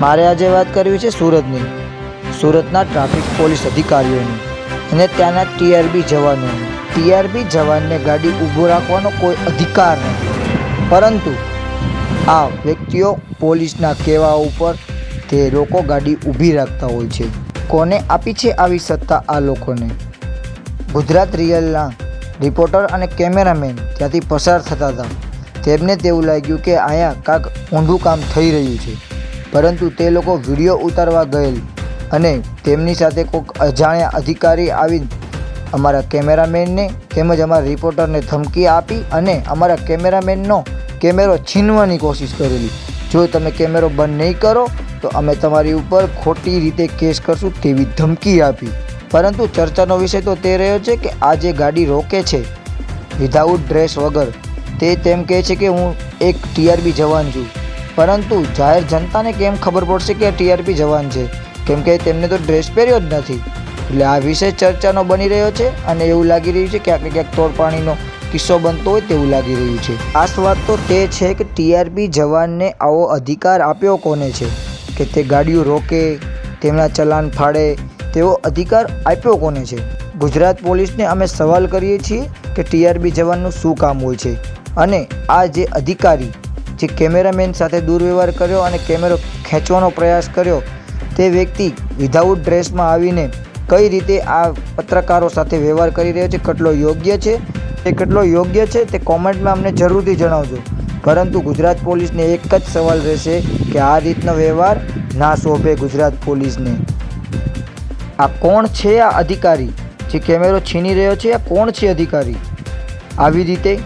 મારે આજે વાત કરવી છે સુરતની. સુરતના ટ્રાફિક પોલીસ અધિકારીઓની અને ત્યાંના ટીઆરબી જવાનોની. ટીઆરબી જવાનને ગાડી ઊભો રાખવાનો કોઈ અધિકાર નથી. પરંતુ આ વ્યક્તિઓ પોલીસના કહેવા ઉપર તે લોકો ગાડી ઊભી રાખતા હોય છે. કોને આપી છે આવી સત્તા આ લોકોને? ગુજરાત રિયલના રિપોર્ટર અને કેમેરામેન ત્યાંથી પસાર થતા હતા. તેમને તેવું લાગ્યું કે અહીંયા કાંક ઊંધું કામ થઈ રહ્યું છે. પરંતુ તે લોકો વીડિયો ઉતારવા ગયેલ અને તેમની સાથે કોઈક અજાણ્યા અધિકારી આવી અમારા કેમેરામેનને તેમજ અમારા રિપોર્ટરને ધમકી આપી અને અમારા કેમેરામેનનો કેમેરો છીનવાની કોશિશ કરેલી. જો તમે કેમેરો બંધ નહીં કરો, તો અમે તમારી ઉપર ખોટી રીતે કેસ કરશું તેવી ધમકી આપી. પરંતુ ચર્ચાનો વિષય તો તે રહ્યો છે કે આ જે ગાડી રોકે છે વિધાઉટ ડ્રેસ વગર, તે તેમ કહે છે કે હું એક ટીઆરબી જવાન છું. પરંતુ જાહેર જનતાને કેમ ખબર પડશે કે ટીઆરપી જવાન છે? કેમ કે તેમને તો ડ્રેસ પહેર્યો જ નથી. એટલે આ વિષય ચર્ચાનો બની રહ્યો છે અને એવું લાગી રહ્યું છે ક્યાંક ને ક્યાંક તોડપાણીનો કિસ્સો બનતો હોય તેવું લાગી રહ્યું છે. ખાસ વાત તો તે છે કે ટીઆરબી જવાનને આવો અધિકાર આપ્યો કોને છે? કે તે ગાડીઓ રોકે, તેમના ચલાન ફાડે, તેવો અધિકાર આપ્યો કોને છે? ગુજરાત પોલીસને અમે સવાલ કરીએ છીએ કે ટીઆરબી જવાનનું શું કામ હોય છે? અને આ જે અધિકારી જે કેમેરામેન સાથે દુર્વ્યવહાર કર્યો અને કેમેરો ખેંચવાનો પ્રયાસ કર્યો, તે વ્યક્તિ વિધાઉટ ડ્રેસમાં આવીને કઈ રીતે આ પત્રકારો સાથે વ્યવહાર કરી રહ્યો છે, કેટલો યોગ્ય છે, તે કેટલો યોગ્ય છે, તે કોમેન્ટમાં અમને જરૂરથી જણાવજો. પરંતુ ગુજરાત પોલીસને એક જ સવાલ રહેશે કે આ રીતનો વ્યવહાર ના શોભે ગુજરાત પોલીસને. આ કોણ છે આ અધિકારી? જે કેમેરો છીની રહ્યો છે, આ કોણ છે અધિકારી? આવી રીતે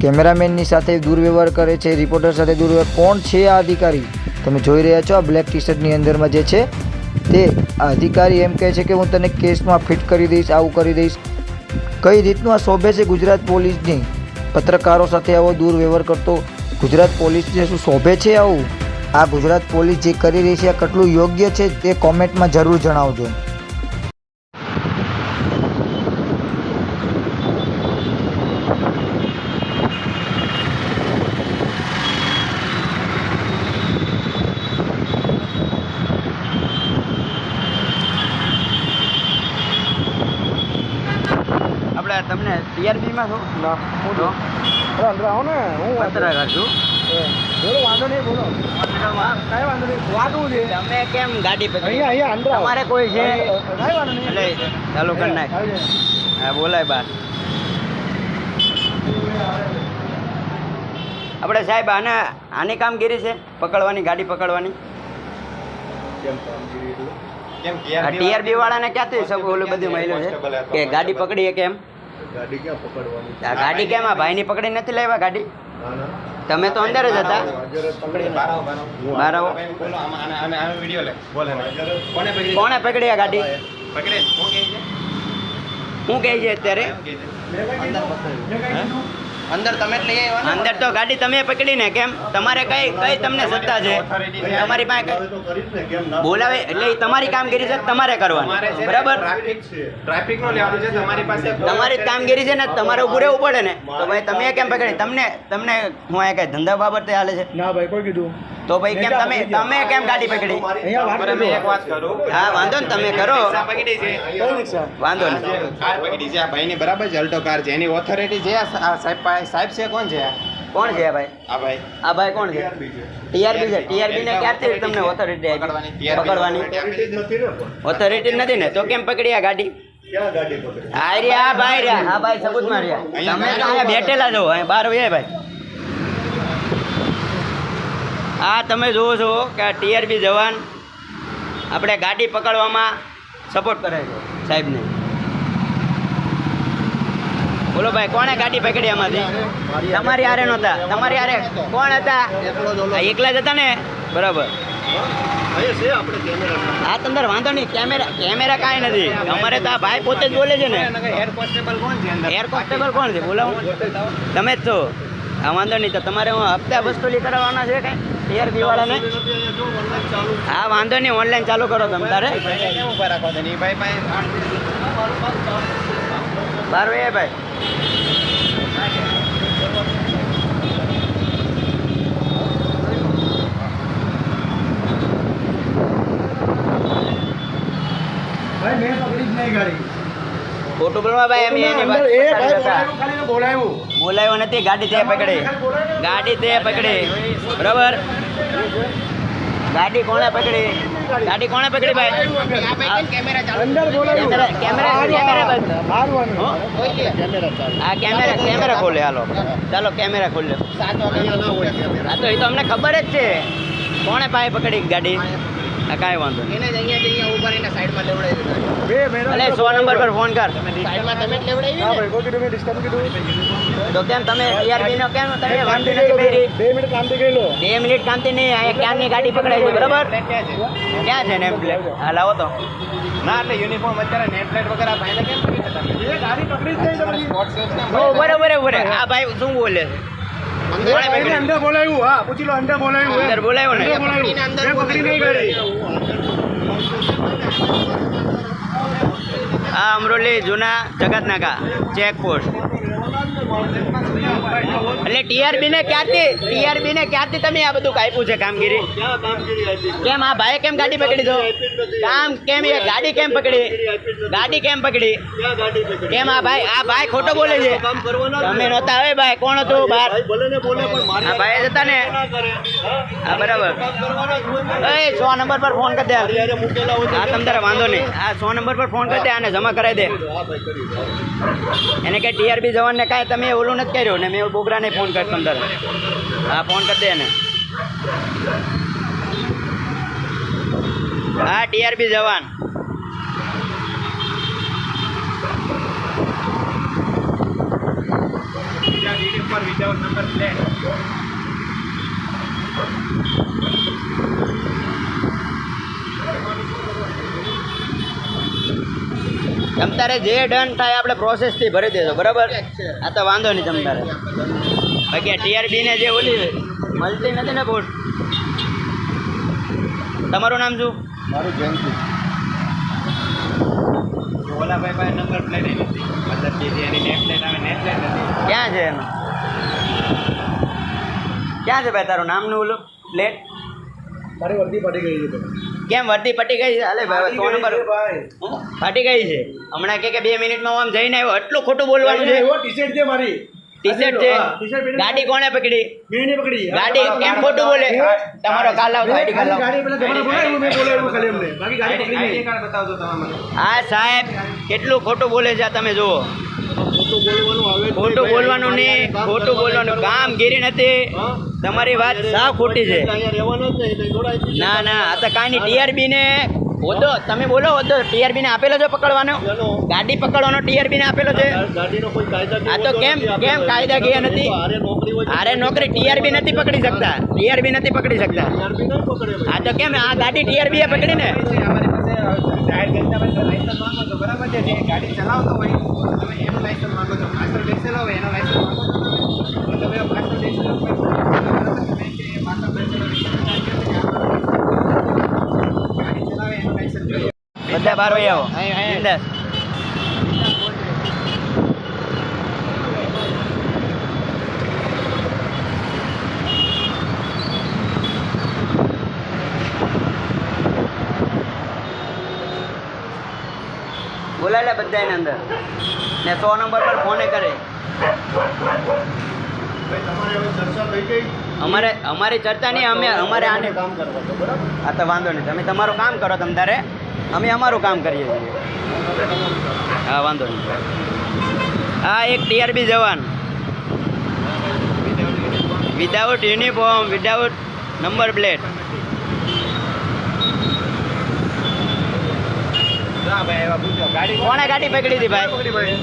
કેમેરામેનની સાથે દુર્વ્યવહાર કરે છે, રિપોર્ટર સાથે દુર્વ્યવહાર. કોણ છે આ અધિકારી? તમે જોઈ રહ્યા છો આ બ્લેક ટી શર્ટની અંદરમાં જે છે તે આ અધિકારી એમ કહે છે કે હું તને કેસમાં ફિટ કરી દઈશ, આવું કરી દઈશ. કઈ રીતનું આ શોભે છે ગુજરાત પોલીસની? પત્રકારો સાથે આવો દુર્વ્યવહાર કરતો ગુજરાત પોલીસને શું શોભે છે આવું? આ ગુજરાત પોલીસ જે કરી રહી છે, આ કેટલું યોગ્ય છે તે કોમેન્ટમાં જરૂર જણાવજો આપણે તમને છો ના હું તો અરે અંદર આવો ને હું પત્રકાર છું બોલો વાંધો નહીં બોલો. કાંઈ વાંધો નહીં વાંધું છે. તમે કેમ ગાડી પકડી? અહીંયા અહીંયા અંદર તમારે કોઈ છે? કાંઈ વાંધો નહીં. ચાલુ કરી નાખ. હા બોલાય બાર આપણે સાહેબ આને આની કામગીરી છે? પકડવાની ગાડી પકડવાની? આ ટીઆરબી વાળાને ક્યાંથી ઓલું બધું મળ્યું છે? કે ગાડી પકડીએ કેમ ગાડી ક્યાં પકડવાની આ ગાડી કેમ આ ભાઈની પકડી નથી લેવા ગાડી? તમે તો અંદર જ હતા. બહાર આવો કોણે પકડી આ ગાડી? શું કહે છે? અત્યારે? અંદર તમે અંદર તો ગાડી તમે પકડી ને કેમ? તમારે કઈ કઈ તમને સત્તા છે? તમારી પાસે બોલાવે એટલે તમારી કામગીરી છે તમારે કરવાની? બરાબર? ટ્રાફિક નો લેવાનું છે તમારી પાસે તમારી કામગીરી છે ને તમારે ઉભું રહેવું પડે ને. તો ભાઈ તમે કેમ પકડી તમને તમને હું આ કઈ ધંધા બાબતે હાલે છે? ના ભાઈ કોઈ કીધું. તો ભાઈ કેમ તમે? તમે કેમ ગાડી પકડી. એક વાત કરું. હા વાંધો ને તમે કરો. પકડી છે. વાંધો કાર પકડી છે આ ભાઈની બરાબર છે અલ્ટો કાર છે. એની ઓથોરિટી છે સાહેબ પાસે- સાહેબ છે કોણ છે કોણ છે ભાઈ? આ ભાઈ. આ ભાઈ કોણ છે? ટીઆરબી છે. ટીઆરબી ને ક્યારથી તમને ઓથોરિટી પકડવાની ને. ઓથોરિટી નથી ને. તો કેમ પકડી આ ગાડી? આ રહ્યા ભાઈ રહ્યા. હા ભાઈ સબૂતમાં રહ્યા. તમે તો બેઠેલા છો. બાર બહાર ભાઈ. આ તમે જુઓ છો કે આ ટીઆરબી જવાન આપણે ગાડી પકડવામાં સપોર્ટ કરે છે સાહેબને. બોલો ભાઈ કોણે ગાડી પકડી આમાંથી? તમારી હારે નહોતા. તમારી હારે કોણ હતા? એકલા જ હતા ને? બરાબર. હા અંદર વાંધો નહીં. કેમેરા કેમેરા કાંઈ નથી. અમારે તો આ ભાઈ પોતે જ બોલે છે ને. એર કોન્સ્ટેબલ કોણ છે એર કોન્સ્ટેબલ કોણ છે? બોલાવો તમે જ છો. આ વાંધો નહીં તો તમારે હું હપ્તા વસૂલી કરાવવાના છે કઈ? તેર દિવાળા હા વાંધો નહીં ઓનલાઈન ચાલુ કરો તમે તારે. બાર એ ભાઈ. ભાઈ મેં પકડી જ નહીં ગાડી. ફોટો પડવા ભાઈ એમ એને બોલાવ્યું બોલાયો નથી ગાડી તે પકડી. ગાડી તે પકડી. બરાબર? ગાડી કોણે પકડી? ગાડી કોણે પકડી ભાઈ? અંદર કેમેરા- કેમેરા- કેમેરા બંધ. મારવાનું કેમેરા કેમેરા ખોલે હાલો. ચાલો કેમેરા ખોલ્યો. હા તો એ તો અમને ખબર જ છે. કોણે પાસે પકડી ગાડી? આ કાંઈ વાંધો નહીં. બે મહિના અલે સો નંબર પર ફોન કર. હા ભાઈ કોઈ મેં ડિસ્ટર્બ કીધું. તો કેમ તમે ટીઆરબી નો કેમ તમે કામથી નથી પહેરી? બે મિનિટ કામથી ગયેલો. બે મિનિટ કામથી નહીં અહીંયા ક્યાંની ગાડી પકડાઈ છે બરાબર? ક્યાં છે? Name plate? હા લાવો તો. ના એટલે યુનિફોર્મ અત્યારે નેટ પ્લેટ વગર આ ભાઈને કેમ પકડી? ગાડી જ નહીં તમારી બરાબર બરાબર આ ભાઈ શું બોલે છે? અંદર બોલાવ્યું. હા પૂછી લો અંદર બોલાવ્યું અંદર બોલાવ્યું ને? બોલાવ્યું. મેં પકડી નહીં ગાડી આ અમરોલી જૂના જગતનાકા ચેકપોસ્ટ. એટલે ટીઆરબી ને ક્યારથી ટીઆરબી ને ક્યારથી તમે આ બધું કાપ્યું છે કામગીરી? કેમ, આ ભાઈ કેમ ગાડી પકડી દો કામ કેમ, એ ગાડી કેમ પકડી? ગાડી કેમ પકડી? કેમ, આ ભાઈ આ ભાઈ ખોટો બોલે છે? તમે નહોતા હવે ભાઈ, કોણ હતું? બહાર આ ભાઈ હતા ને? હા, બરાબર. એ, સો નંબર પર ફોન કરી દે. હા, તમ વાંધો નહીં. આ સો નંબર પર ફોન કરી દે આને જમા કરાવી દે. એને કે ટીઆરબી જવાનને કાંઈ તમે ઓલું નથી કર્યું ને મેં બોગરાને ફોન કર પંદર હા ફોન કરી દે એને. હા ટીઆરબી જવાન. વિધાઉટ નંબર પ્લેટ તારે જે ડન થાય આપણે પ્રોસેસથી ભરી દેજો બરાબર? આ તો વાંધો નહીં તમ તારે. બાકી ટીઆરબી ને જે ઓલી મળતી નથી ને બોટ તમારું નામ શું? મારું જયંતિ. ઓલાભાઈ ભાઈ પાસે નંબર પ્લેટ નથી મતલબ કે જે એની નેટ પ્લેટ આવે નેટ પ્લેટ નથી ક્યાં છે એનું? ક્યાં છે ભાઈ તારું નામનું ઓલું? પ્લેટ મારી વર્દી પડી ગઈ છે. કેમ વર્દી પટી ગઈ ભાઈ નંબર ફાટી ગઈ છે હમણાં કે કે બે મિનિટમાં હું આમ જઈને આવ્યો એટલું ખોટું બોલવાનું છે? મારી. ટી-શર્ટ છે? ગાડી કોણે પકડી? મેં પકડી. ગાડી કેમ ખોટું બોલે? તમારો કાલ ગાડી પેલા તમારે મેં ખાલી એમને. બાકી ગાડી પકડી આ સાહેબ કેટલું ખોટું બોલે છે આ તમે જુઓ. ખોટું બોલવાનું નહીં. ખોટું બોલવાનું કામ ગેરી નથી તમારી વાત સાવ ખોટી છે. ના ના આ તો કાંઈ ટીઆરબી ને હોદ્દો તમે બોલો ઓદો ટીઆરબી ને આપેલો છે પકડવાનો? ગાડી પકડવાનો ટીઆરબી ને આપેલો છે? ગાડીનો કોઈ કાયદા આ તો કેમ કેમ કાયદાકીય નથી? હારે નોકરી હોય અરે નોકરી ટીઆરબી નથી પકડી શકતા. ટીઆરબી નથી પકડી શકતા. આ તો કેમ આ ગાડી ટીઆરબી એ પકડી ને? છે અમારી પાસે જાહેર જનતા પાસે લાયસન્સ માંગો છો બરાબર છે. ગાડી ચલાવતો હોય તમે એનું લાયસન્સ માંગો છો માસ્ટર બેસેલો હોય એનો લાયસન્સ માંગો છો તમે તો તમે માસ્ટર બેસેલો હોય બરાબર તમે કે માસ્ટર બેસેલો ગાડી ચલાવે એનું લાયસન્સ જોઈએ બધા બાર વહી આવો. બિંદાસ. બોલાય બધા બધાને અંદર. ને સો નંબર પર ફોને કરે. ભાઈ તમારે હવે ચર્ચા થઈ ગઈ? અમારે અમારી ચર્ચા નહીં અમે અમારે આને કામ કરવા આ તો વાંધો નહીં. તમે તમારું કામ કરો તમ તારે. અમે અમારું કામ કરીએ છીએ. હા વાંધો નહીં. હા એક ટીઆરબી જવાન. Without uniform without number plate હા ભાઈ એવા ગાડી કોણે ગાડી પકડી હતી ભાઈ? પકડી ભાઈ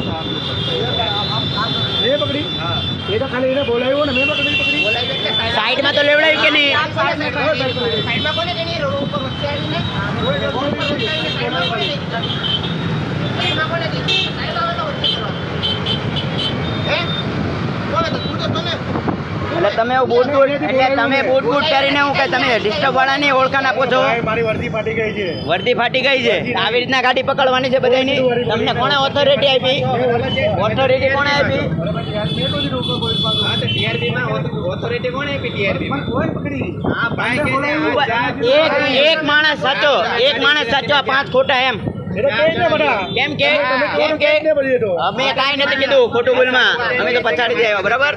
મેં પકડી. એ તો ખાલી બોલાવ્યો ને મેં પકડી પકડી. સાઈડમાં તો લેવડાવી કે નહીં? એટલે તમે બૂટ બૂટ એટલે તમે બૂટ બૂટ કરીને હું કે તમે ડિસ્ટર્બ વાળાની ઓળખાણ આપો છો? મારી વર્દી ફાટી ગઈ છે. વર્દી ફાટી ગઈ છે? આવી રીતના ગાડી પકડવાની છે બધાની તમને કોણે ઓથોરિટી આપી? ઓથોરિટી કોણે આપી? એક એક માણસ સાચો એક માણસ સાચો આ પાંચ ખોટા એમ. કેમ કે? કેમ કે? અમે કઈ નથી કીધું ખોટું બોલમાં અમે તો પછાડી આવ્યા બરાબર?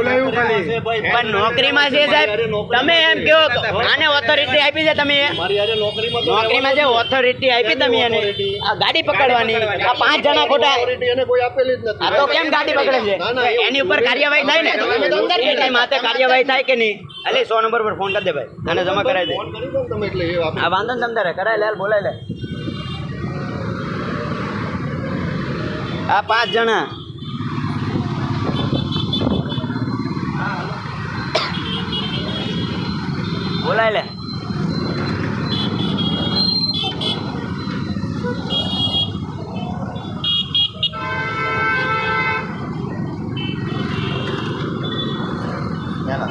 પણ નોકરીમાં છે સાહેબ તમે એમ કહો આને ઓથોરિટી આપી છે તમે? નોકરીમાં જે ઓથોરિટી આપી તમે એને? આ ગાડી પકડવાની. આ પાંચ જણા ખોટા આ તો કેમ ગાડી પકડે છે? એની ઉપર કાર્યવાહી થાય ને? એ ટાઈમ હાથે કાર્યવાહી થાય કે નહીં? અલે સો નંબર પર ફોન કરી દે ભાઈ. અને જમા કરાવી દે. આ વાંધો ને તમ કરાય લે બોલાય લે આ પાંચ જણા બોલાય લે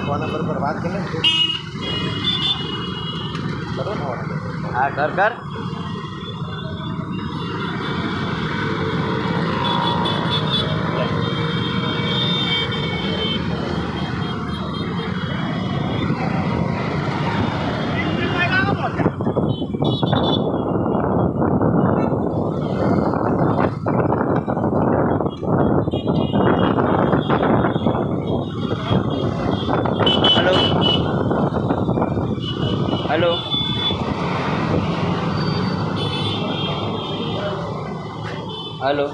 ફોન નંબર પર વાત કરી લે હા કર કર હલો હલો હલો.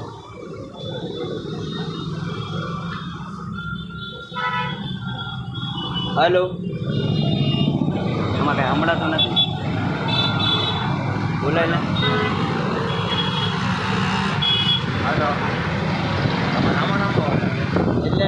હલો. એમાં કંઈ હમણાં તો નથી. બોલાય ને. હાલો. એટલે